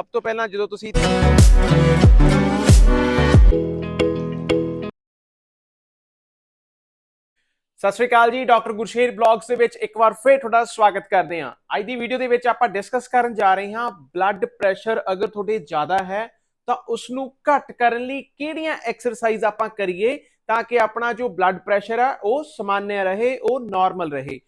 ਸਭ ਤੋਂ ਪਹਿਲਾਂ ਜਦੋਂ ਤੁਸੀਂ ਸਤਿ ਸ਼੍ਰੀ ਅਕਾਲ ਜੀ, ਡਾਕਟਰ ਗੁਰਸ਼ੇਰ ਬਲੌਗਸ ਦੇ ਵਿੱਚ ਇੱਕ ਵਾਰ ਫੇਰ ਤੁਹਾਡਾ ਸਵਾਗਤ ਕਰਦੇ ਹਾਂ। ਅੱਜ ਦੀ ਵੀਡੀਓ ਦੇ ਵਿੱਚ ਆਪਾਂ ਡਿਸਕਸ ਕਰਨ ਜਾ ਰਹੇ ਹਾਂ ਬਲੱਡ ਪ੍ਰੈਸ਼ਰ ਅਗਰ ਤੁਹਾਡੇ ਜ਼ਿਆਦਾ ਹੈ ਤਾਂ ਉਸ ਨੂੰ ਘੱਟ ਕਰਨ ਲਈ ਕਿਹੜੀਆਂ ਐਕਸਰਸਾਈਜ਼ ਆਪਾਂ ਕਰੀਏ ਤਾਂ ਕਿ ਆਪਣਾ ਜੋ ਬਲੱਡ ਪ੍ਰੈਸ਼ਰ ਹੈ ਉਹ ਸਮਾਨਿਆ ਰਹੇ ਉਹ ਨਾਰਮਲ ਰਹੇ।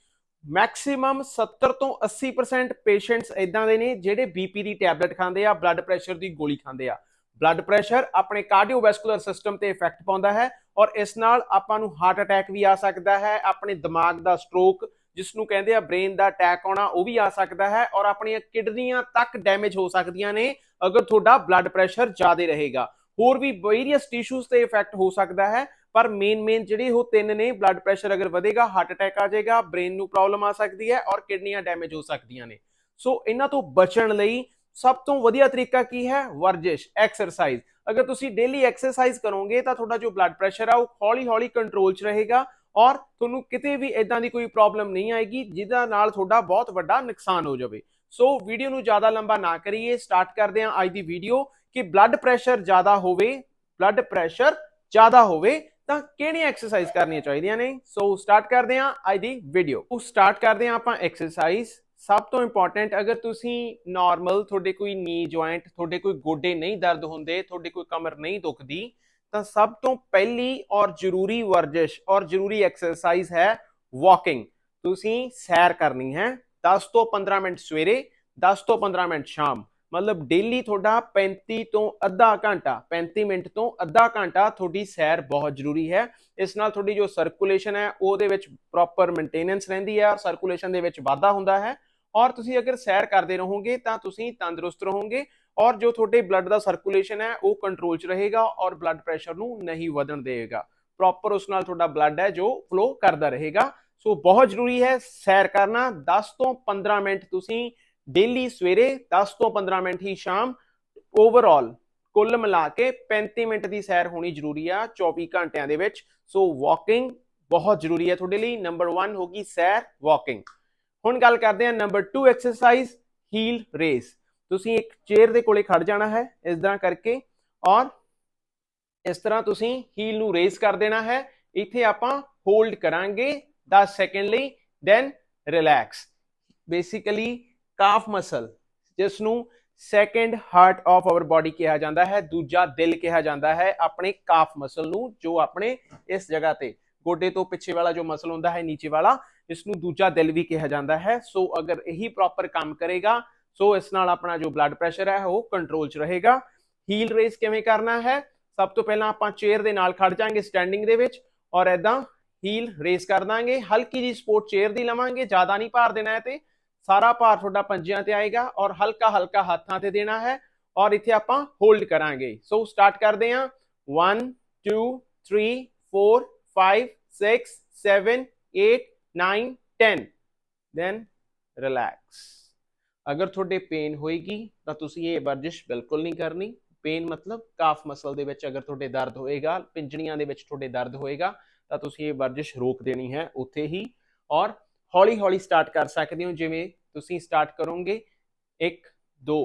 ਮੈਕਸਿਮਮ 70 ਤੋਂ 80% ਪੇਸ਼ੈਂਟਸ ਇਦਾਂ ਦੇ ਨੇ ਜਿਹੜੇ ਬੀਪੀ ਦੀ ਟੈਬਲੇਟ ਖਾਂਦੇ ਆ ਬਲੱਡ ਪ੍ਰੈਸ਼ਰ ਦੀ ਗੋਲੀ ਖਾਂਦੇ ਆ। ਬਲੱਡ ਪ੍ਰੈਸ਼ਰ ਆਪਣੇ ਕਾਰਡੀਓਵੈਸਕੂਲਰ ਸਿਸਟਮ ਤੇ ਇਫੈਕਟ ਪਾਉਂਦਾ ਹੈ ਔਰ ਇਸ ਨਾਲ ਆਪਾਂ ਨੂੰ ਹਾਰਟ ਅਟੈਕ ਵੀ ਆ ਸਕਦਾ ਹੈ, ਆਪਣੇ ਦਿਮਾਗ ਦਾ ਸਟ੍ਰੋਕ ਜਿਸ ਨੂੰ ਕਹਿੰਦੇ ਆ ਬ੍ਰੇਨ ਦਾ ਅਟੈਕ ਆਉਣਾ, ਉਹ ਵੀ ਆ ਸਕਦਾ ਹੈ ਔਰ ਆਪਣੀਆਂ ਕਿਡਨੀਆਂ ਤੱਕ ਡੈਮੇਜ ਹੋ ਸਕਦੀਆਂ ਨੇ ਅਗਰ ਤੁਹਾਡਾ ਬਲੱਡ ਪ੍ਰੈਸ਼ਰ ਜ਼ਿਆਦਾ ਰਹੇਗਾ। ਹੋਰ ਵੀ ਵੇਰੀਅਸ ਟਿਸ਼ੂਜ਼ ਤੇ ਇਫੈਕਟ ਹੋ ਸਕਦਾ ਹੈ ਪਰ ਮੇਨ ਮੇਨ ਜਿਹੜੇ ਉਹ ਤਿੰਨ ਨੇ ਬਲੱਡ ਪ੍ਰੈਸ਼ਰ ਅਗਰ ਵਧੇਗਾ ਹਾਰਟ ਅਟੈਕ ਆ ਜਾਏਗਾ ਬ੍ਰੇਨ ਨੂੰ ਪ੍ਰੋਬਲਮ ਆ ਸਕਦੀ ਹੈ ਔਰ ਕਿਡਨੀਆਂ ਡੈਮੇਜ ਹੋ ਸਕਦੀਆਂ ਨੇ। ਸੋ ਇਹਨਾਂ ਤੋਂ ਬਚਣ ਲਈ ਸਭ ਤੋਂ ਵਧੀਆ ਤਰੀਕਾ ਕੀ ਹੈ? ਵਰਜਿਸ਼ ਐਕਸਰਸਾਈਜ਼ ਅਗਰ ਤੁਸੀਂ ਡੇਲੀ ਐਕਸਰਸਾਈਜ਼ ਕਰੋਗੇ ਤਾਂ ਤੁਹਾਡਾ ਜੋ ਬਲੱਡ ਪ੍ਰੈਸ਼ਰ ਆ, ਉਹ ਹੌਲੀ-ਹੌਲੀ ਕੰਟਰੋਲ 'ਚ ਰਹੇਗਾ ਔਰ ਤੁਹਾਨੂੰ ਕਿਤੇ ਵੀ ਇਦਾਂ ਦੀ ਕੋਈ ਪ੍ਰੋਬਲਮ ਨਹੀਂ ਆਏਗੀ, ਜਿਹਦਾ ਨਾਲ ਤੁਹਾਡਾ ਬਹੁਤ ਵੱਡਾ ਨੁਕਸਾਨ ਹੋ ਜਾਵੇ। ਸੋ ਵੀਡੀਓ ਨੂੰ ਜ਼ਿਆਦਾ ਲੰਬਾ ਨਾ ਕਰੀਏ। ਸਟਾਰਟ ਕਰਦੇ ਹਾਂ ਅੱਜ ਦੀ ਵੀਡੀਓ ਕਿ ਬਲੱਡ ਪ੍ਰੈਸ਼ਰ ਜ਼ਿਆਦਾ ਹੋਵੇ ਬਲੱਡ ਪ੍ਰੈਸ਼ਰ ਜ਼ਿਆਦਾ ਹੋਵੇ ਤਾਂ ਕਿਹੜੀਆਂ ਐਕਸਰਸਾਈਜ਼ ਕਰਨੀਆਂ ਚਾਹੀਦੀਆਂ ਨੇ? ਸੋ ਸਟਾਰਟ ਕਰਦੇ ਹਾਂ ਅੱਜ ਦੀ ਵੀਡੀਓ ਉਹ ਸਟਾਰਟ ਕਰਦੇ ਹਾਂ ਆਪਾਂ ਐਕਸਰਸਾਈਜ਼ ਸਭ ਤੋਂ ਇੰਪੋਰਟੈਂਟ ਅਗਰ ਤੁਸੀਂ ਨਾਰਮਲ ਤੁਹਾਡੇ ਕੋਈ ਨੀ ਜੁਆਇੰਟ ਤੁਹਾਡੇ ਕੋਈ ਗੋਡੇ ਨਹੀਂ ਦਰਦ ਹੁੰਦੇ, ਤੁਹਾਡੇ ਕੋਈ ਕਮਰ ਨਹੀਂ ਦੁਖਦੀ, ਤਾਂ ਸਭ ਤੋਂ ਪਹਿਲੀ ਔਰ ਜ਼ਰੂਰੀ ਵਰਜਿਸ਼ ਔਰ ਜ਼ਰੂਰੀ ਐਕਸਰਸਾਈਜ਼ ਹੈ ਵਾਕਿੰਗ ਤੁਸੀਂ ਸੈਰ ਕਰਨੀ ਹੈ 10 ਤੋਂ 15 ਮਿੰਟ ਸਵੇਰੇ 10 ਤੋਂ 15 ਮਿੰਟ ਸ਼ਾਮ। ਮਤਲਬ ਡੇਲੀ ਤੁਹਾਡਾ 35 ਤੋਂ ਅੱਧਾ ਘੰਟਾ 35 ਮਿੰਟ ਤੋਂ ਅੱਧਾ ਘੰਟਾ ਤੁਹਾਡੀ ਸੈਰ ਬਹੁਤ ਜ਼ਰੂਰੀ ਹੈ। ਇਸ ਨਾਲ ਤੁਹਾਡੀ ਜੋ ਸਰਕੂਲੇਸ਼ਨ ਹੈ, ਉਹਦੇ ਵਿੱਚ ਪ੍ਰੋਪਰ ਮੇਨਟੇਨੈਂਸ ਰਹਿੰਦੀ ਹੈ ਸਰਕੂਲੇਸ਼ਨ ਦੇ ਵਿੱਚ ਵਾਧਾ ਹੁੰਦਾ ਹੈ। ਔਰ ਤੁਸੀਂ ਅਗਰ ਸੈਰ ਕਰਦੇ ਰਹੋਗੇ, ਤਾਂ ਤੁਸੀਂ ਤੰਦਰੁਸਤ ਰਹੋਗੇ ਔਰ ਜੋ ਤੁਹਾਡੇ ਬਲੱਡ ਦਾ ਸਰਕੂਲੇਸ਼ਨ ਹੈ, ਉਹ ਕੰਟਰੋਲ 'ਚ ਰਹੇਗਾ ਔਰ ਬਲੱਡ ਪ੍ਰੈਸ਼ਰ ਨੂੰ ਨਹੀਂ ਵਧਣ ਦੇਵੇਗਾ। ਪ੍ਰੋਪਰ ਉਸ ਨਾਲ ਤੁਹਾਡਾ ਬਲੱਡ ਹੈ, ਜੋ ਫਲੋ ਕਰਦਾ ਰਹੇਗਾ। ਸੋ ਬਹੁਤ ਜ਼ਰੂਰੀ ਹੈ ਸੈਰ ਕਰਨਾ। 10 ਤੋਂ 15 ਮਿੰਟ ਤੁਸੀਂ ਡੇਲੀ ਸਵੇਰੇ 10 ਤੋਂ 15 ਮਿੰਟ ਹੀ ਸ਼ਾਮ ਓਵਰਆਲ ਕੁੱਲ ਮਿਲਾ ਕੇ 35 ਮਿੰਟ ਦੀ ਸੈਰ ਹੋਣੀ ਜ਼ਰੂਰੀ ਆ 24 ਘੰਟਿਆਂ ਦੇ ਵਿੱਚ। ਸੋ ਵਾਕਿੰਗ ਬਹੁਤ ਜ਼ਰੂਰੀ ਹੈ ਤੁਹਾਡੇ ਲਈ। ਨੰਬਰ 1 ਹੋਗੀ ਸੈਰ ਵਾਕਿੰਗ ਹੁਣ ਗੱਲ ਕਰਦੇ ਹਾਂ ਨੰਬਰ 2 ਐਕਸਰਸਾਈਜ਼ ਹੀਲ ਰੇਸ ਤੁਸੀਂ ਇੱਕ ਚੇਅਰ ਦੇ ਕੋਲੇ ਖੜ ਜਾਣਾ ਹੈ ਇਸ ਤਰ੍ਹਾਂ ਕਰਕੇ ਔਰ ਇਸ ਤਰ੍ਹਾਂ ਤੁਸੀਂ ਹੀਲ ਨੂੰ ਰੇਸ ਕਰ ਦੇਣਾ ਹੈ। ਇੱਥੇ ਆਪਾਂ ਹੋਲਡ ਕਰਾਂਗੇ 10 ਸੈਕਿੰਡ ਲਈ then relax basically calf muscle ਜਿਸ ਨੂੰ second heart of our body ਕਿਹਾ ਜਾਂਦਾ ਹੈ, ਦੂਜਾ ਦਿਲ ਕਿਹਾ ਜਾਂਦਾ ਹੈ, ਆਪਣੇ ਕਾਫ ਮਸਲ ਨੂੰ, ਜੋ ਆਪਣੇ ਇਸ ਜਗ੍ਹਾ ਤੇ, ਗੋਡੇ ਤੋਂ ਪਿੱਛੇ ਵਾਲਾ ਜੋ ਮਸਲ ਹੁੰਦਾ ਹੈ, ਨੀਚੇ ਵਾਲਾ ਇਸ ਨੂੰ ਦੂਜਾ ਦਿਲ ਵੀ ਕਿਹਾ ਜਾਂਦਾ ਹੈ। ਸੋ ਅਗਰ ਇਹੀ ਪ੍ਰੋਪਰ ਕੰਮ ਕਰੇਗਾ, ਸੋ ਇਸ ਨਾਲ ਆਪਣਾ ਜੋ ਬਲੱਡ ਪ੍ਰੈਸ਼ਰ ਹੈ, ਉਹ ਕੰਟਰੋਲ 'ਚ ਰਹੇਗਾ। ਹੀਲ ਰੇਸ ਕਿਵੇਂ ਕਰਨਾ ਹੈ? ਸਭ ਤੋਂ ਪਹਿਲਾਂ ਆਪਾਂ ਚੇਅਰ ਦੇ ਨਾਲ ਖੜ ਜਾਾਂਗੇ ਸਟੈਂਡਿੰਗ ਦੇ ਵਿੱਚ ਔਰ ਐਦਾਂ ਹੀਲ ਰੇਸ ਕਰ ਦਾਂਗੇ। ਹਲਕੀ ਜੀ ਸਪੋਰਟ ਚੇਅਰ ਦੀ ਲਵਾਂਗੇ, ਜ਼ਿਆਦਾ ਨਹੀਂ ਭਾਰ ਦੇਣਾ ਹੈ ਤੇ। ਸਾਰਾ ਭਾਰ ਤੁਹਾਡਾ ਪੰਜਿਆਂ ਤੇ ਆਏਗਾ ਔਰ ਹਲਕਾ ਹਲਕਾ ਹੱਥਾਂ ਤੇ ਦੇਣਾ ਹੈ ਔਰ ਇੱਥੇ ਆਪਾਂ ਹੋਲਡ ਕਰਾਂਗੇ। ਸੋ ਸਟਾਰਟ ਕਰਦੇ ਹਾਂ। 1 2 3 4 5 6 7 8 9 10 ਦੈਨ ਰਿਲੈਕਸ ਅਗਰ ਤੁਹਾਡੇ ਪੇਨ ਹੋਏਗੀ, ਤਾਂ ਤੁਸੀਂ ਇਹ ਵਰਜਿਸ਼ ਬਿਲਕੁਲ ਨਹੀਂ ਕਰਨੀ। ਪੇਨ ਮਤਲਬ ਕਾਫ ਮਸਲ ਦੇ ਵਿੱਚ ਅਗਰ ਤੁਹਾਡੇ ਦਰਦ ਹੋਏਗਾ, ਪਿੰਜਣੀਆਂ ਦੇ ਵਿੱਚ ਤੁਹਾਡੇ ਦਰਦ ਹੋਏਗਾ, ਤਾਂ ਤੁਸੀਂ ਇਹ ਵਰਜਿਸ਼ ਰੋਕ ਦੇਣੀ ਹੈ ਉੱਥੇ ਹੀ। ਔਰ ਹੌਲੀ ਹੌਲੀ ਸਟਾਰਟ ਕਰ ਸਕਦੇ ਹੋ, ਜਿਵੇਂ ਤੁਸੀਂ ਸਟਾਰਟ ਕਰੋਗੇ 1 2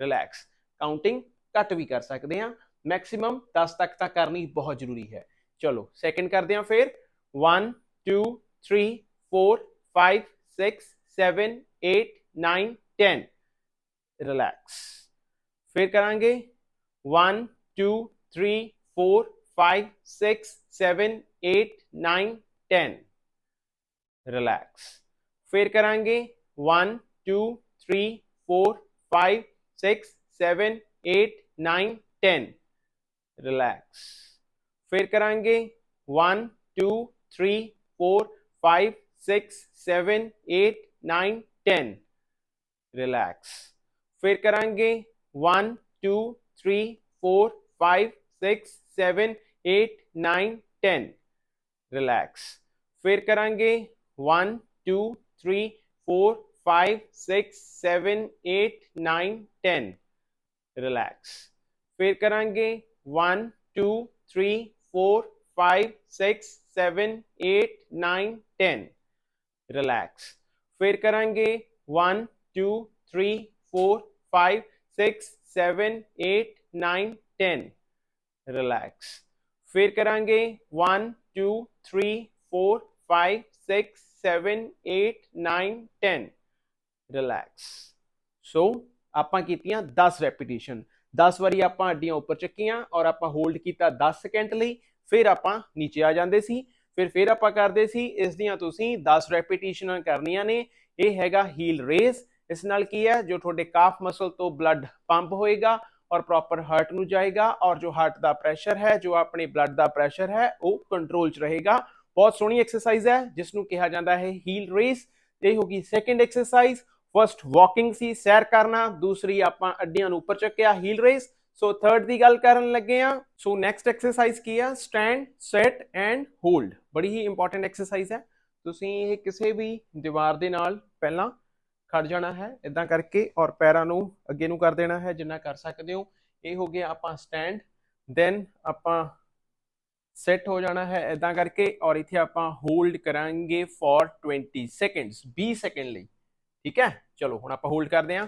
ਰਿਲੈਕਸ ਕਾਊਂਟਿੰਗ ਘੱਟ ਵੀ ਕਰ ਸਕਦੇ ਆ ਮੈਕਸਿਮਮ 10 ਤੱਕ ਤਾਂ ਕਰਨੀ ਬਹੁਤ ਜ਼ਰੂਰੀ ਹੈ। ਚਲੋ ਸੈਕਿੰਡ ਕਰਦੇ ਆ ਫਿਰ। 1 2 3 4 5 6 7 8 9 10 ਰਿਲੈਕਸ ਫਿਰ ਕਰਾਂਗੇ। 1 2 3 4 5 6 7 8 9 10 ਰਿਲੈਕਸ ਫਿਰ ਕਰਾਂਗੇ 1 2 3 4 5 6 7 8 9 10 ਰਿਲੈਕਸ ਫਿਰ ਕਰਾਂਗੇ 1 2 3 4 5 6 7 8 9 10 ਰਿਲੈਕਸ ਫਿਰ ਕਰਾਂਗੇ 1 2 3 4 5 6 7 8 9 10 ਰਿਲੈਕਸ ਫਿਰ ਕਰਾਂਗੇ 1, 2, 3, 4, 5, 6, 7, 8, 9, 10. Relax. Fir karange 1, 2, 3, 4, 5, 6, 7, 8, 9, 10. Relax. Fir karange 1, 2, 3, 4, 5, 6, 7, 8, 9, 10. Relax. Fir karange 1, 2, 3, 4, 5, 6, 7 8 9 10 relax so ਆਪਾਂ ਕੀਤੀਆਂ 10 ਰੈਪੀਟੀਸ਼ਨ 10 ਵਾਰੀ ਆਪਾਂ ਅੱਡੀਆਂ ਉੱਪਰ ਚੱਕੀਆਂ ਔਰ ਆਪਾਂ ਹੋਲਡ ਕੀਤਾ 10 ਸਕਿੰਟ ਲਈ, ਫਿਰ ਆਪਾਂ ਨੀਚੇ ਆ ਜਾਂਦੇ ਸੀ। ਫਿਰ ਫਿਰ ਆਪਾਂ ਕਰਦੇ ਸੀ, ਇਸ ਦੀਆਂ ਤੁਸੀਂ 10 ਰੈਪੀਟੀਸ਼ਨਾਂ ਕਰਨੀਆਂ ਨੇ। ਇਹ ਹੈਗਾ ਹੀਲ ਰੇਜ਼ ਇਸ ਨਾਲ ਕੀ ਹੈ, ਜੋ ਤੁਹਾਡੇ ਕਾਫ ਮਸਲ ਤੋਂ ਬਲੱਡ ਪੰਪ ਹੋਏਗਾ ਔਰ ਪ੍ਰੋਪਰ ਹਾਰਟ ਨੂੰ ਜਾਏਗਾ ਔਰ ਜੋ ਹਾਰਟ ਦਾ ਪ੍ਰੈਸ਼ਰ ਹੈ, ਜੋ ਆਪਣੇ ਬਲੱਡ ਦਾ ਪ੍ਰੈਸ਼ਰ ਹੈ, ਉਹ ਕੰਟਰੋਲ 'ਚ ਰਹੇਗਾ। ਬਹੁਤ ਸੋਹਣੀ ਐਕਸਰਸਾਈਜ਼ ਹੈ ਜਿਸ ਨੂੰ ਕਿਹਾ ਜਾਂਦਾ ਹੈ ਹੀਲ ਰੇਸ ਇਹ ਹੋ ਗਈ ਸੈਕੰਡ ਐਕਸਰਸਾਈਜ਼ ਫਰਸਟ ਵਾਕਿੰਗ ਸੀ, ਸੈਰ ਕਰਨਾ, ਦੂਸਰੀ ਆਪਾਂ ਅੱਡੀਆਂ ਨੂੰ ਉੱਪਰ ਚੱਕਿਆ ਹੀਲ ਰੇਸ ਸੋ ਥਰਡ ਦੀ ਗੱਲ ਕਰਨ ਲੱਗੇ ਆ ਸੋ ਨੈਕਸਟ ਐਕਸਰਸਾਈਜ਼ ਕੀ ਆ? ਸਟੈਂਡ ਸੈਟ ਐਂਡ ਹੋਲਡ ਬੜੀ ਹੀ ਇੰਪੋਰਟੈਂਟ ਐਕਸਰਸਾਈਜ਼ ਹੈ, ਤੁਸੀਂ ਇਹ ਕਿਸੇ ਵੀ ਦੀਵਾਰ ਦੇ ਨਾਲ ਪਹਿਲਾਂ ਖੜ ਜਾਣਾ ਹੈ ਇਦਾਂ ਕਰਕੇ, ਔਰ ਪੈਰਾਂ ਨੂੰ ਅੱਗੇ ਨੂੰ ਕਰ ਦੇਣਾ ਹੈ, ਜਿੰਨਾ ਕਰ ਸਕਦੇ ਹੋ, ਇਹ ਹੋ ਗਿਆ ਆਪਾਂ ਸਟੈਂਡ ਦੈਨ ਆਪਾਂ ਸੈੱਟ ਹੋ ਜਾਣਾ ਹੈ। ਇਦਾਂ ਕਰਕੇ ਔਰ ਇੱਥੇ ਆਪਾਂ ਹੋਲਡ ਕਰਾਂਗੇ ਫॉर 20 ਸੈਕਿੰਡਸ 20 ਸੈਕਿੰਡ ਲਈ। ਠੀਕ ਹੈ? ਚਲੋ, ਹੁਣ ਆਪਾਂ ਹੋਲਡ ਕਰਦੇ ਹਾਂ।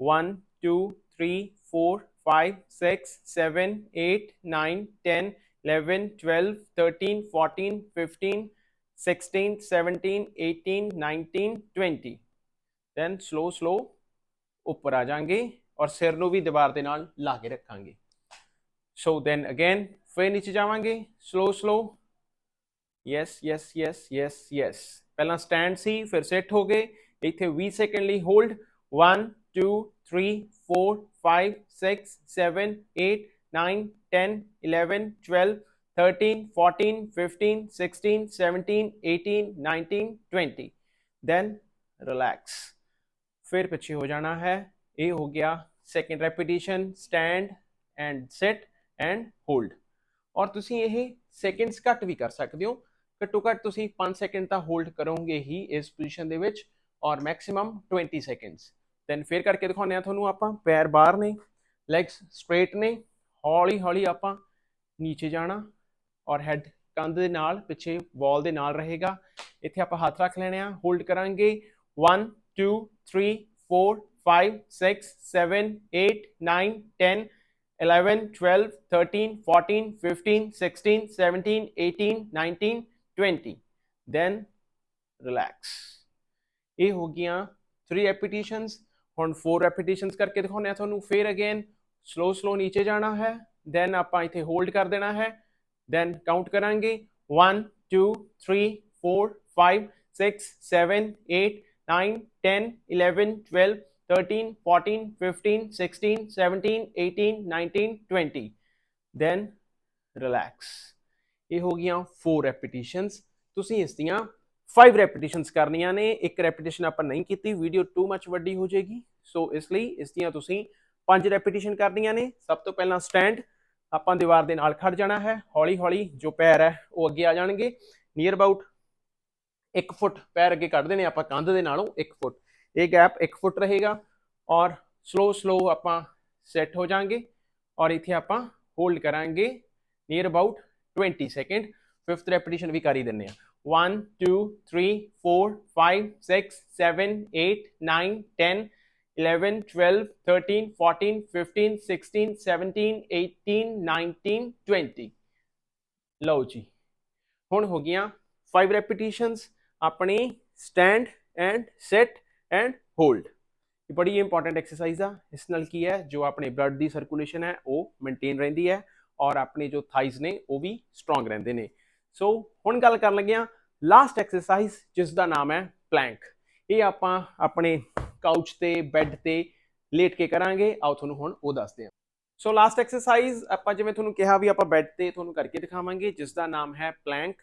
1 2 3 4 5 6 7 8 9 10 11 12 13 14 15 16 17 18 19 20 ਦੈਨ ਸਲੋ ਸਲੋ ਉੱਪਰ ਆ ਜਾਾਂਗੇ ਔਰ ਸਿਰ ਨੂੰ ਵੀ ਦੀਵਾਰ ਦੇ ਨਾਲ ਲਾ ਕੇ ਰੱਖਾਂਗੇ। ਸੋ ਦੈਨ ਅਗੇਨ ਫਿਰ ਨੀਚੇ ਜਾਵਾਂਗੇ slow slow yes yes yes yes yes ਪਹਿਲਾਂ ਸਟੈਂਡ ਸੀ ਫਿਰ ਸੈੱਟ ਹੋ ਗਏ ਇੱਥੇ 20 ਸੈਕਿੰਡ ਲਈ ਹੋਲਡ 1 2 3 4 5 6 7 8 9 10 11 12 13 14 15 16 17 18 19 20 then relax. ਫਿਰ ਪਿੱਛੇ ਹੋ ਜਾਣਾ ਹੈ ਇਹ ਹੋ ਗਿਆ second repetition stand and sit and hold. ਔਰ ਤੁਸੀਂ ਇਹ ਸੈਕਿੰਡਸ ਘੱਟ ਵੀ ਕਰ ਸਕਦੇ ਹੋ। ਘੱਟੋ ਘੱਟ ਤੁਸੀਂ 5 ਸੈਕਿੰਡ ਤਾਂ ਹੋਲਡ ਕਰੋਗੇ ਹੀ ਇਸ ਪੋਜੀਸ਼ਨ ਦੇ ਵਿੱਚ ਔਰ ਮੈਕਸਿਮਮ 20 ਸੈਕਿੰਡਸ ਦੈਨ ਫਿਰ ਕਰਕੇ ਦਿਖਾਉਂਦੇ ਆ ਤੁਹਾਨੂੰ ਆਪਾਂ। ਪੈਰ ਬਾਹਰ ਨੇ ਲੈਗਸ ਸਟ੍ਰੇਟ ਨੇ, ਹੌਲੀ ਹੌਲੀ ਆਪਾਂ ਨੀਚੇ ਜਾਣਾ ਔਰ ਹੈਡ ਕੰਧ ਦੇ ਨਾਲ, ਪਿੱਛੇ ਵਾਲ ਦੇ ਨਾਲ ਰਹੇਗਾ। ਇੱਥੇ ਆਪਾਂ ਹੱਥ ਰੱਖ ਲੈਣੇ ਆ, ਹੋਲਡ ਕਰਾਂਗੇ। 1 2 3 4 5 6 7 8 9 10 11 12 13 14 15 16 17 18 19 20 then relax. ਇਹ ਹੋ ਗਈਆਂ 3 ਰੈਪੀਟੀਸ਼ਨਸ ਹੁਣ 4 ਰੈਪੀਟੀਸ਼ਨਸ ਕਰਕੇ ਦਿਖਾਉਂਦੇ ਆ ਤੁਹਾਨੂੰ। ਫੇਰ ਅਗੇਨ ਸਲੋ ਸਲੋ ਨੀਚੇ ਜਾਣਾ ਹੈ। ਦੈਨ ਆਪਾਂ ਇੱਥੇ ਹੋਲਡ ਕਰ ਦੇਣਾ ਹੈ। ਦੈਨ ਕਾਊਂਟ ਕਰਾਂਗੇ। 1 2 3 4 5 6 7 8 9 10 11 12 13 14 15 16 17 18 19 20 then relax. ਇਹ ਹੋ ਗਈਆਂ 4 ਰੈਪੀਟੀਸ਼ਨਸ ਤੁਸੀਂ ਇਸ ਦੀਆਂ 5 ਰੈਪੀਟੀਸ਼ਨਸ ਕਰਨੀਆਂ ਨੇ। ਇੱਕ ਰੈਪੀਟੀਸ਼ਨ ਆਪਾਂ ਨਹੀਂ ਕੀਤੀ। ਵੀਡੀਓ ਟੂ ਮੱਚ ਵੱਡੀ ਹੋ ਜਾਏਗੀ। ਸੋ ਇਸ ਲਈ ਇਸ ਦੀਆਂ ਤੁਸੀਂ 5 ਰੈਪੀਟੀਸ਼ਨ ਕਰਨੀਆਂ ਨੇ। ਸਭ ਤੋਂ ਪਹਿਲਾਂ ਸਟੈਂਡ ਆਪਾਂ ਦੀਵਾਰ ਦੇ ਨਾਲ ਖੜ ਜਾਣਾ ਹੈ। ਹੌਲੀ ਹੌਲੀ ਜੋ ਪੈਰ ਹੈ, ਉਹ ਅੱਗੇ ਆ ਜਾਣਗੇ। ਨੀਅਰ ਅਬਾਊਟ 1 ਫੁੱਟ ਪੈਰ ਅੱਗੇ ਕੱਢਦੇ ਨੇ। ਆਪਾਂ ਕੰਧ ਦੇ ਨਾਲੋਂ 1 ਫੁੱਟ। ਇਹ ਗੈਪ 1 ਫੁੱਟ ਰਹੇਗਾ ਔਰ ਸਲੋ ਸਲੋ ਆਪਾਂ ਸੈੱਟ ਹੋ ਜਾਾਂਗੇ ਔਰ ਇੱਥੇ ਆਪਾਂ ਹੋਲਡ ਕਰਾਂਗੇ near about 20 second fifth repetition ਵੀ ਕਰ ਹੀ ਦਿੰਨੇ ਆ 1 2 3 4 5 6 7 8 9 10 11 12 13 14 15 16 17 18 19 20 ਲਓ ਜੀ ਹੁਣ ਹੋ ਗਈਆਂ 5 ਰੈਪੀਟੀਸ਼ਨਸ ਆਪਣੀ stand and set and hold ਇਹ ਬੜੀ ਇੰਪੋਰਟੈਂਟ ਐਕਸਰਸਾਈਜ਼ ਆ। ਇਸ ਨਾਲ ਕੀ ਹੈ? ਜੋ ਆਪਣੇ ਬਲੱਡ ਦੀ ਸਰਕੂਲੇਸ਼ਨ ਹੈ, ਉਹ ਮੇਨਟੇਨ ਰਹਿੰਦੀ ਹੈ ਔਰ ਆਪਣੇ ਜੋ ਥਾਈਜ਼ ਨੇ, ਉਹ ਵੀ ਸਟਰੋਂਗ ਰਹਿੰਦੇ ਨੇ। ਸੋ ਹੁਣ ਗੱਲ ਕਰਨ ਲੱਗੇ ਆ ਲਾਸਟ ਐਕਸਰਸਾਈਜ਼ ਜਿਸ ਦਾ ਨਾਮ ਹੈ ਪਲੈਂਕ ਇਹ ਆਪਾਂ ਆਪਣੇ ਕਾਊਚ ਤੇ ਬੈੱਡ ਤੇ ਲੇਟ ਕੇ ਕਰਾਂਗੇ। ਆਓ ਤੁਹਾਨੂੰ ਹੁਣ ਉਹ ਦੱਸਦੇ ਹਾਂ। ਸੋ ਲਾਸਟ ਐਕਸਰਸਾਈਜ਼ ਆਪਾਂ ਜਿਵੇਂ ਤੁਹਾਨੂੰ ਕਿਹਾ ਵੀ ਆਪਾਂ ਬੈੱਡ ਤੇ ਤੁਹਾਨੂੰ ਕਰਕੇ ਦਿਖਾਵਾਂਗੇ, ਜਿਸ ਦਾ ਨਾਮ ਹੈ ਪਲੈਂਕ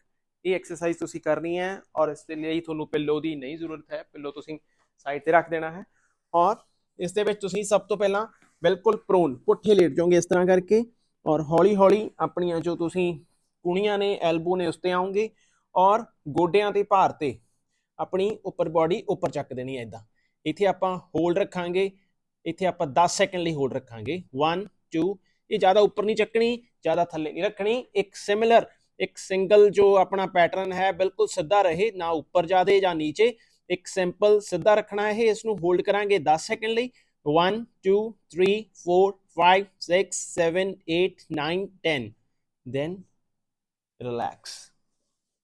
ਇਹ ਐਕਸਰਸਾਈਜ਼ ਤੁਸੀਂ ਕਰਨੀ ਹੈ ਔਰ ਇਸ ਦੇ ਲਈ ਤੁਹਾਨੂੰ ਪਿੱਲੋ ਦੀ ਨਹੀਂ ਜ਼ਰੂਰਤ ਹੈ। ਪਿੱਲੋ ਤੁਸੀਂ ਸਾਈਡ ਤੇ ਰੱਖ ਦੇਣਾ ਹੈ। ਔਰ ਇਸ ਦੇ ਵਿੱਚ ਤੁਸੀਂ ਸਭ ਤੋਂ ਪਹਿਲਾਂ ਬਿਲਕੁਲ ਪ੍ਰੋਨ ਪੁੱਠੇ ਲੇਟ ਜਾਓਗੇ ਇਸ ਤਰ੍ਹਾਂ ਕਰਕੇ। ਔਰ ਹੌਲੀ ਹੌਲੀ ਆਪਣੀਆਂ ਜੋ ਤੁਸੀਂ ਕੁਣੀਆਂ ਨੇ ਐਲਬੋ ਨੇ ਉਸ ਤੇ ਆਉਂਗੇ ਔਰ ਗੋਡਿਆਂ ਤੇ ਭਾਰ ਤੇ ਆਪਣੀ ਉੱਪਰ ਬਾਡੀ ਉੱਪਰ ਚੱਕ ਦੇਣੀ ਹੈ ਇਦਾਂ ਇੱਥੇ ਆਪਾਂ ਹੋਲਡ ਰੱਖਾਂਗੇ। ਇੱਥੇ ਆਪਾਂ 10 ਸੈਕਿੰਡ ਲਈ ਹੋਲਡ ਰੱਖਾਂਗੇ। 1 2 ਇਹ ਜ਼ਿਆਦਾ ਉੱਪਰ ਨਹੀਂ ਚੱਕਣੀ, ਜ਼ਿਆਦਾ ਥੱਲੇ ਨਹੀਂ ਰੱਖਣੀ। ਇੱਕ ਸਿਮਿਲਰ ਇੱਕ ਸਿੰਗਲ ਜੋ ਆਪਣਾ ਪੈਟਰਨ ਹੈ, ਬਿਲਕੁਲ ਸਿੱਧਾ ਰਹੇ, ਨਾ ਉੱਪਰ ਜਾਦੇ ਜਾਂ ਨੀਚੇ। ਇੱਕ ਸਿੰਪਲ ਸਿੱਧਾ ਰੱਖਣਾ ਹੈ ਇਸ ਨੂੰ ਹੋਲਡ ਕਰਾਂਗੇ 10 ਸੈਕਿੰਡ ਲਈ। 1 2 3 4 5 6 7 8 9 10 ਦੈਨ relax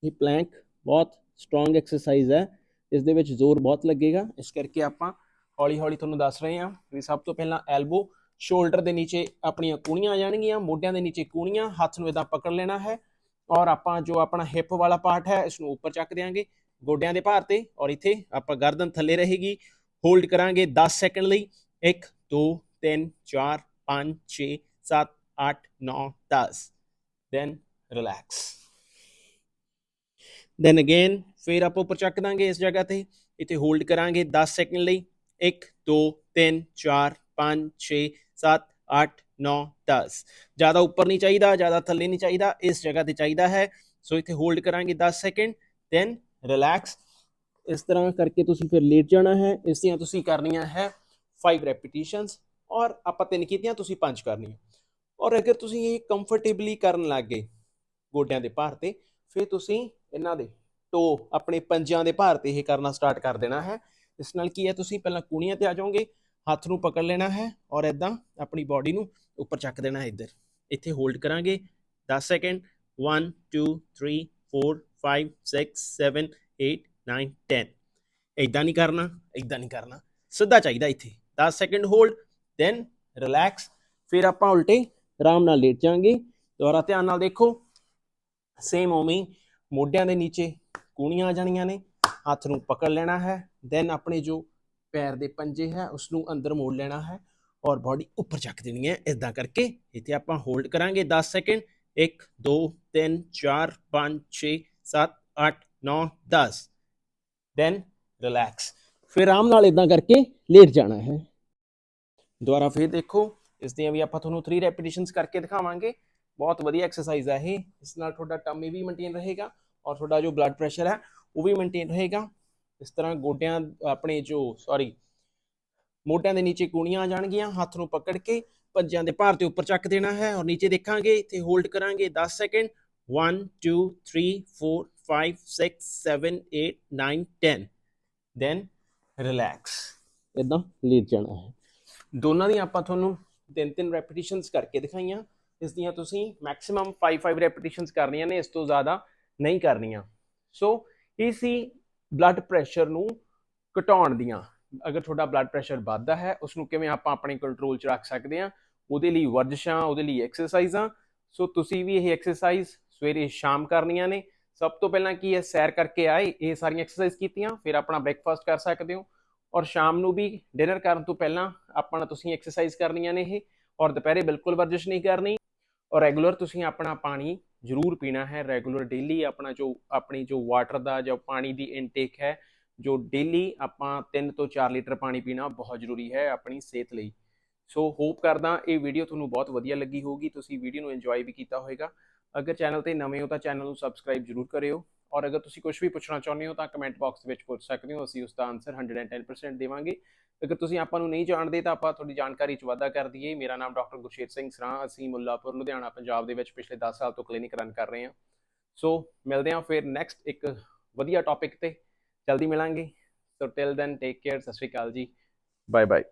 ਇਹ ਪਲੈਂਕ ਬਹੁਤ ਸਟਰੋਂਗ ਐਕਸਰਸਾਈਜ਼ ਹੈ। ਇਸ ਦੇ ਵਿੱਚ ਜ਼ੋਰ ਬਹੁਤ ਲੱਗੇਗਾ। ਇਸ ਕਰਕੇ ਆਪਾਂ ਹੌਲੀ ਹੌਲੀ ਤੁਹਾਨੂੰ ਦੱਸ ਰਹੇ ਹਾਂ ਵੀ ਸਭ ਤੋਂ ਪਹਿਲਾਂ ਐਲਬੋ ਸ਼ੋਲਡਰ ਦੇ ਨੀਚੇ ਆਪਣੀਆਂ ਕੂਣੀਆਂ ਆ ਜਾਣਗੀਆਂ, ਮੋਢਿਆਂ ਦੇ ਨੀਚੇ ਕੂਣੀਆਂ ਹੱਥ ਨੂੰ ਇਦਾਂ ਪਕੜ ਲੈਣਾ ਹੈ। ਔਰ ਆਪਾਂ ਜੋ ਆਪਣਾ ਹਿਪ ਵਾਲਾ ਪਾਰਟ ਹੈ, ਇਸ ਨੂੰ ਉੱਪਰ ਚੱਕ ਦੇਾਂਗੇ ਗੋਡਿਆਂ ਦੇ ਭਾਰ ਤੇ ਔਰ ਇੱਥੇ ਆਪਾਂ ਗਰਦਨ ਥੱਲੇ ਰਹੇਗੀ। ਹੋਲਡ ਕਰਾਂਗੇ 10 ਸੈਕਿੰਡ ਲਈ। 1 2 3 4 5 6 7 8 9 10 then relax then again, ਫਿਰ ਆਪਾਂ ਉੱਪਰ ਚੱਕ ਦਾਂਗੇ ਇਸ ਜਗ੍ਹਾ ਤੇ। ਇੱਥੇ ਹੋਲਡ ਕਰਾਂਗੇ 10 ਸੈਕਿੰਡ ਲਈ। 1 2 3 4 5 6 7 8 9 10 ਜ਼ਿਆਦਾ ਉੱਪਰ ਨਹੀਂ ਚਾਹੀਦਾ, ਜ਼ਿਆਦਾ ਥੱਲੇ ਨਹੀਂ ਚਾਹੀਦਾ। ਇਸ ਜਗ੍ਹਾ ਤੇ ਚਾਹੀਦਾ ਹੈ। ਸੋ ਇੱਥੇ ਹੋਲਡ ਕਰਾਂਗੇ 10 ਸੈਕਿੰਡ ਦੈਨ ਰਿਲੈਕਸ ਇਸ ਤਰ੍ਹਾਂ ਕਰਕੇ ਤੁਸੀਂ ਫਿਰ ਲੇਟ ਜਾਣਾ ਹੈ। ਇਸ ਦੀਆਂ ਤੁਸੀਂ ਕਰਨੀਆਂ ਹੈ 5 ਰੈਪੀਟੀਸ਼ਨਸ ਔਰ ਆਪਾਂ ਤਿੰਨ ਕੀਤੀਆਂ, ਤੁਸੀਂ ਪੰਜ ਕਰਨੀਆਂ। ਔਰ ਅਗਰ ਤੁਸੀਂ ਇਹ ਕੰਫਰਟੇਬਲੀ ਕਰਨ ਲੱਗ ਗਏ ਗੋਡਿਆਂ ਦੇ ਭਾਰ ਤੇ, ਫਿਰ ਤੁਸੀਂ ਇਹਨਾਂ ਦੇ ਟੋ ਆਪਣੇ ਪੰਜਿਆਂ ਦੇ ਭਾਰ ਤੇ ਇਹ ਕਰਨਾ ਸਟਾਰਟ ਕਰ ਦੇਣਾ ਹੈ। ਇਸ ਨਾਲ ਕੀ ਹੈ, ਤੁਸੀਂ ਪਹਿਲਾਂ ਕੂਣੀਆਂ ਤੇ ਆ ਜਾਓਗੇ, ਹੱਥ ਨੂੰ ਪਕੜ ਲੈਣਾ ਹੈ ਔਰ ਇਦਾਂ ਆਪਣੀ ਬਾਡੀ ਨੂੰ ਉੱਪਰ ਚੱਕ ਦੇਣਾ ਹੈ ਇੱਧਰ। ਇੱਥੇ ਹੋਲਡ ਕਰਾਂਗੇ। 10 ਸੈਕਿੰਡ 1 2 3 4 5 6 7 8 9 10 ਇਦਾਂ ਨਹੀਂ ਕਰਨਾ ਇਦਾਂ ਨਹੀਂ ਕਰਨਾ। ਸਿੱਧਾ ਚਾਹੀਦਾ ਇੱਥੇ। 10 ਸੈਕਿੰਡ ਹੋਲਡ ਦੈਨ ਰਿਲੈਕਸ ਫਿਰ ਆਪਾਂ ਉਲਟੇ ਆਰਾਮ ਨਾਲ ਲੇਟ ਜਾਾਂਗੇ ਦੁਬਾਰਾ ਧਿਆਨ ਨਾਲ ਦੇਖੋ। ਸੇਮ ਉਵੇਂ ਹੀ। ਮੋਢਿਆਂ ਦੇ ਨੀਚੇ ਕੂਣੀਆਂ ਆ ਜਾਣੀਆਂ ਨੇ। ਹੱਥ ਨੂੰ ਪਕੜ ਲੈਣਾ ਹੈ। ਦੈਨ ਆਪਣੇ ਜੋ ਪੈਰ ਦੇ ਪੰਜੇ ਹੈ ਉਸ ਨੂੰ ਅੰਦਰ ਮੋੜ ਲੈਣਾ ਹੈ ਔਰ ਬਾਡੀ ਉੱਪਰ ਚੱਕ ਦੇਣੀ ਹੈ। ਇਦਾਂ ਕਰਕੇ ਇੱਥੇ ਆਪਾਂ ਹੋਲਡ ਕਰਾਂਗੇ। 10 ਸੈਕਿੰਡ 1 2 3 4 5 6 7 8 9 10 ਦੈਨ ਰਿਲੈਕਸ ਫਿਰ ਆਰਾਮ ਨਾਲ ਇਦਾਂ ਕਰਕੇ ਲੇਟ ਜਾਣਾ ਹੈ। ਦੁਬਾਰਾ ਫਿਰ ਦੇਖੋ, ਇਸ ਦੀਆਂ ਵੀ ਆਪਾਂ ਤੁਹਾਨੂੰ 3 ਰੈਪੀਟੀਸ਼ਨਸ ਕਰਕੇ ਦਿਖਾਵਾਂਗੇ। ਬਹੁਤ ਵਧੀਆ ਐਕਸਰਸਾਈਜ਼ ਹੈ ਇਹ। ਇਸ ਨਾਲ ਤੁਹਾਡਾ ਟਮੀ ਵੀ ਮੇਨਟੇਨ ਰਹੇਗਾ ਔਰ ਤੁਹਾਡਾ ਜੋ ਬਲੱਡ ਪ੍ਰੈਸ਼ਰ ਹੈ, ਉਹ ਵੀ ਮੇਨਟੇਨ ਰਹੇਗਾ। ਇਸ ਤਰ੍ਹਾਂ ਗੋਡਿਆਂ, ਆਪਣੇ ਜੋ ਸੌਰੀ ਮੋਢਿਆਂ ਦੇ ਨੀਚੇ ਕੂਣੀਆਂ ਆ ਜਾਣਗੀਆਂ, ਹੱਥ ਨੂੰ ਪਕੜ ਕੇ ਭੱਜਿਆਂ ਦੇ ਭਾਰ ਤੇ ਉੱਪਰ ਚੱਕ ਦੇਣਾ ਹੈ ਔਰ ਨੀਚੇ ਦੇਖਾਂਗੇ, ਇੱਥੇ ਹੋਲਡ ਕਰਾਂਗੇ 10 ਸੈਕਿੰਡ 1 2 3 4 5 6 7 8 9 10 ਦੈਨ ਰਿਲੈਕਸ ਇਦਾਂ ਲੇਟ ਜਾਣਾ ਹੈ। ਦੋਨਾਂ ਦੀਆਂ ਆਪਾਂ ਤੁਹਾਨੂੰ ਤਿੰਨ ਤਿੰਨ ਰੈਪੀਟੀਸ਼ਨਸ ਕਰਕੇ ਦਿਖਾਈਆਂ। ਇਸ ਦੀਆਂ ਤੁਸੀਂ ਮੈਕਸਿਮਮ 5-5 ਰੈਪੀਟੀਸ਼ਨਸ ਕਰਨੀਆਂ ਨੇ ਇਸ ਤੋਂ ਜ਼ਿਆਦਾ ਨਹੀਂ ਕਰਨੀਆਂ। ਸੋ ਇਹ ਸੀ ਬਲੱਡ ਪ੍ਰੈਸ਼ਰ ਨੂੰ ਘਟਾਉਣ ਦੀਆਂ। ਅਗਰ ਤੁਹਾਡਾ ਬਲੱਡ ਪ੍ਰੈਸ਼ਰ ਵੱਧਦਾ ਹੈ ਉਸ ਨੂੰ ਕਿਵੇਂ ਆਪਾਂ ਆਪਣੇ ਕੰਟਰੋਲ 'ਚ ਰੱਖ ਸਕਦੇ ਹਾਂ? ਉਹਦੇ ਲਈ ਵਰਜਿਸ਼ਾਂ ਉਹਦੇ ਲਈ ਐਕਸਰਸਾਈਜ਼ਾਂ ਸੋ ਤੁਸੀਂ ਵੀ ਇਹ ਐਕਸਰਸਾਈਜ਼ ਸਵੇਰੇ ਸ਼ਾਮ ਕਰਨੀਆਂ ਨੇ। ਸਭ ਤੋਂ ਪਹਿਲਾਂ ਕੀ ਹੈ? ਸੈਰ ਕਰਕੇ ਆਏ, ਇਹ ਸਾਰੀਆਂ ਐਕਸਰਸਾਈਜ਼ ਕੀਤੀਆਂ, ਫਿਰ ਆਪਣਾ ਬ੍ਰੇਕਫਾਸਟ ਕਰ ਸਕਦੇ ਹੋ। ਔਰ ਸ਼ਾਮ ਨੂੰ ਵੀ ਡਿਨਰ ਕਰਨ ਤੋਂ ਪਹਿਲਾਂ ਆਪਣਾ ਤੁਸੀਂ ਐਕਸਰਸਾਈਜ਼ ਕਰਨੀਆਂ ਨੇ ਇਹ। ਔਰ ਦੁਪਹਿਰੇ ਬਿਲਕੁਲ ਵਰਜਿਸ਼ ਨਹੀਂ ਕਰਨੀ। ਔਰ ਰੈਗੂਲਰ ਤੁਸੀਂ ਆਪਣਾ ਪਾਣੀ ਜ਼ਰੂਰ ਪੀਣਾ ਹੈ। ਰੈਗੂਲਰ ਡੇਲੀ ਆਪਣਾ ਜੋ, ਆਪਣੀ ਜੋ ਵਾਟਰ ਦਾ ਜੋ ਪਾਣੀ ਦੀ ਇਨਟੇਕ ਹੈ, ਜੋ ਡੇਲੀ ਆਪਾਂ 3 ਤੋਂ 4 ਲੀਟਰ ਪਾਣੀ ਪੀਣਾ ਬਹੁਤ ਜ਼ਰੂਰੀ ਹੈ ਆਪਣੀ ਸਿਹਤ ਲਈ। ਸੋ ਹੋਪ ਕਰਦਾ ਇਹ ਵੀਡੀਓ ਤੁਹਾਨੂੰ ਬਹੁਤ ਵਧੀਆ ਲੱਗੀ ਹੋਊਗੀ। ਤੁਸੀਂ ਵੀਡੀਓ ਨੂੰ ਇੰਜੋਏ ਵੀ ਕੀਤਾ ਹੋਵੇਗਾ ਅਗਰ ਚੈਨਲ ਤੇ ਨਵੇਂ ਹੋ ਤਾਂ ਚੈਨਲ ਨੂੰ ਸਬਸਕ੍ਰਾਈਬ ਜ਼ਰੂਰ ਕਰਿਓ ਔਰ ਅਗਰ ਤੁਸੀਂ ਕੁਝ ਵੀ ਪੁੱਛਣਾ ਚਾਹੁੰਦੇ ਹੋ ਤਾਂ ਕਮੈਂਟ ਬਾਕਸ ਵਿੱਚ ਪੁੱਛ ਸਕਦੇ ਹੋ, ਅਸੀਂ ਉਸ ਦਾ ਆਨਸਰ 110% ਦੇਵਾਂਗੇ। ਅਗਰ ਤੁਸੀਂ ਆਪਾਂ ਨੂੰ ਨਹੀਂ ਜਾਣਦੇ ਤਾਂ ਆਪਾਂ ਤੁਹਾਡੀ ਜਾਣਕਾਰੀ 'ਚ ਵਾਧਾ ਕਰ ਦਈਏ। ਮੇਰਾ ਨਾਮ ਡਾਕਟਰ ਗੁਰਸ਼ੇਰ ਸਿੰਘ ਸਰਾਂ, ਅਸੀਂ ਮੁੱਲਾਪੁਰ, ਲੁਧਿਆਣਾ, ਪੰਜਾਬ ਦੇ ਵਿੱਚ ਪਿਛਲੇ 10 ਸਾਲ ਤੋਂ ਕਲੀਨਿਕ ਰਨ ਕਰ ਰਹੇ ਹਾਂ। ਸੋ ਮਿਲਦੇ ਹਾਂ ਫਿਰ ਨੈਕਸਟ ਇੱਕ ਵਧੀਆ ਟੌਪਿਕ ਤੇ। ਜਲਦੀ ਮਿਲਾਂਗੇ। So till then take care ਸਤਿ ਸ਼੍ਰੀ ਅਕਾਲ ਜੀ। Bye bye